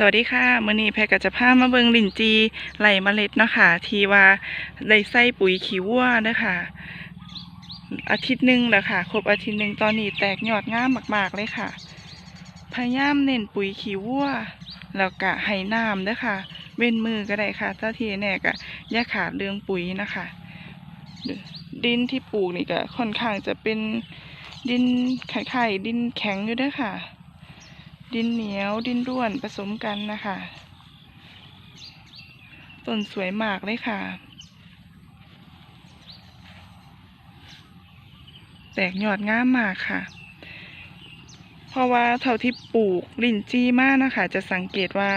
สวัสดีค่ะมื้อนี้แพรก็จะพามาเบิงลินจีไหลเมล็ดเนาะคะที่ว่าได้ใส่ปุ๋ยขี้วัวเด้อค่ะอาทิตย์หนึ่งแล้วค่ะครบอาทิตย์หนึ่งตอนนี้แตกยอดงามมากๆเลยค่ะพยายามเน้นปุ๋ยขี้วัวแล้วก็ให้น้ำเด้อค่ะ เว้นมือก็ได้ค่ะถ้าทีแน่ก็อย่าขาดเรื่องปุ๋ยนะคะ ดินที่ปลูกนี่ก็ค่อนข้างจะเป็นดินไข่ๆดินแข็งอยู่ด้อค่ะ ดินเหนียวดินร่วนผสมกันนะคะต้นสวยมากเลยค่ะ แตกยอดงามมากค่ะ เพราะว่าเท่าที่ปลูกลินจี้มากนะคะ จะสังเกตว่า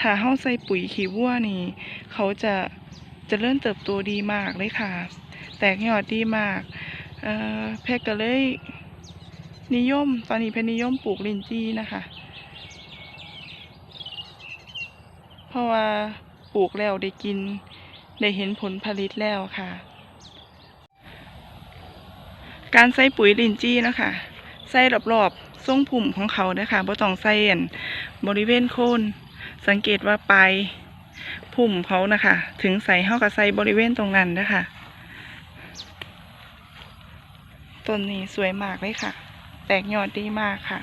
ถ้าเฮาใส่ปุ๋ยขี้วัวนี่ เขาจะจะเริ่มเติบโตดีมากเลยค่ะ แตกยอดดีมากเอ่อเพชรก็เลยนิยม ตอนนี้เพชรนิยมปลูกลินจี้นะคะ เพ ราะว่าปลูกแล้วได้กิน ได้เห็นผลผลิตแล้วค่ะ การใส่ปุ๋ยลินจี้นะคะใส่รอบๆทรงผุ่มของเขานะคะบ่ต้องใส่อันบริเวณโคนสังเกตว่าปลายผุ่มเขานะคะ ถึงใส่เฮากับใส่บริเวณตรงนั้นนะคะต้นนี้สวยมากเลยค่ะ แตกยอดดีมากค่ะ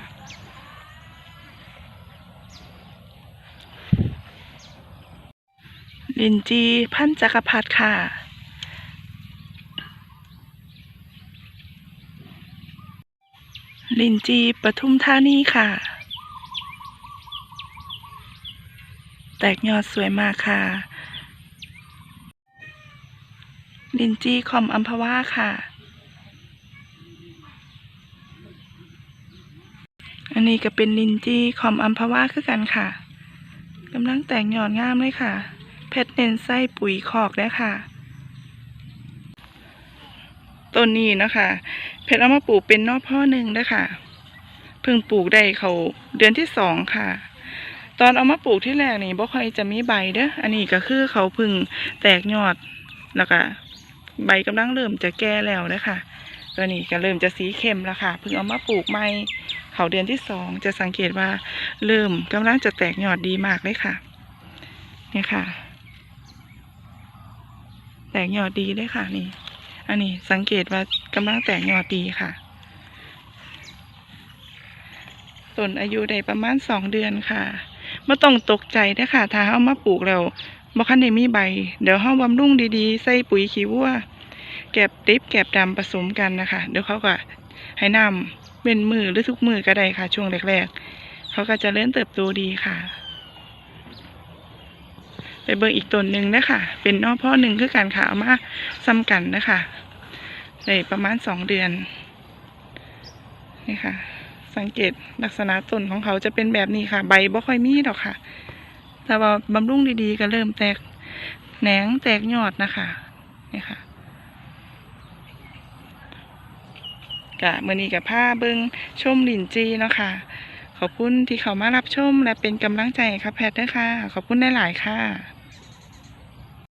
ลินจีพันจักรพรรดิค่ะ ลินจีปทุมธานีค่ะ แตกยอดสวยมากค่ะ ลินจีคอมอัมพวาค่ะ อันนี้ก็เป็นลินจีคอมอัมพวาคือกันค่ะกำลังแตกยอดงามเลยค่ะ เพชรเน้นไส้ปุ๋ยคอกได้ค่ะ ต้นนี้นะคะเพชรเอามาปลูกเป็นนอกพ่อหนึ่งเด้ค่ะ เพิ่งปลูกได้เขาเดือนที่สองค่ะ ตอนเอามาปลูกที่แรกนี่บ่ค่อยจะมีใบเด้ออันนี้ก็คือเขาพึ่งแตกยอดแล้วก็ใบกำลังเริ่มจะแก่แล้วเด้อค่ะตัวนี้ก็เริ่มจะสีเข้มแล้วค่ะเพิ่งเอามาปลูกใหม่เขาเดือนที่สองจะสังเกตว่าเริ่มกำลังจะแตกยอดดีมากเลยค่ะ เนี่ยค่ะ แตกยอดดีเลยค่ะนี่ อันนี้สังเกตว่ากำลังแตกยอดดีค่ะต้นอายุได้ประมาณสองเดือนค่ะไม่ต้องตกใจนะค่ะ ถ้าเอามาปลูกแล้วบ่คันได้มีใบ เดี๋ยวเฮาบำรุงดีๆ ใส่ปุ๋ยขี้วัว แกบติ๊บแกบดำผสมกันนะคะ เดี๋ยวเขาก็ให้น้ำเป็นมือหรือทุกมือก็ได้ค่ะ ช่วงแรกๆ เขาก็จะเริ่มเติบโตดีค่ะ ไปเบิ่งอีกต้นหนึ่งนะคะเป็นนอพ่อหนึ่งคือกันค่ะเอามาซ้ำกันนะคะได้ประมาณสองเดือนนี่ค่ะ สังเกตลักษณะต้นของเขาจะเป็นแบบนี้ค่ะ ใบบ่ค่อยมีดอกค่ะ แต่ว่าบำรุงดีๆก็เริ่มแตกแหนงแตกยอดนะคะนี่ค่ะกะมื่อนี้กับผ้าเบิงชมลินจีเนาะค่ะ ขอบคุณที่เขามารับชมและเป็นกำลังใจครับแพทย์ด้วยค่ะ ขอบคุณหลายค่ะ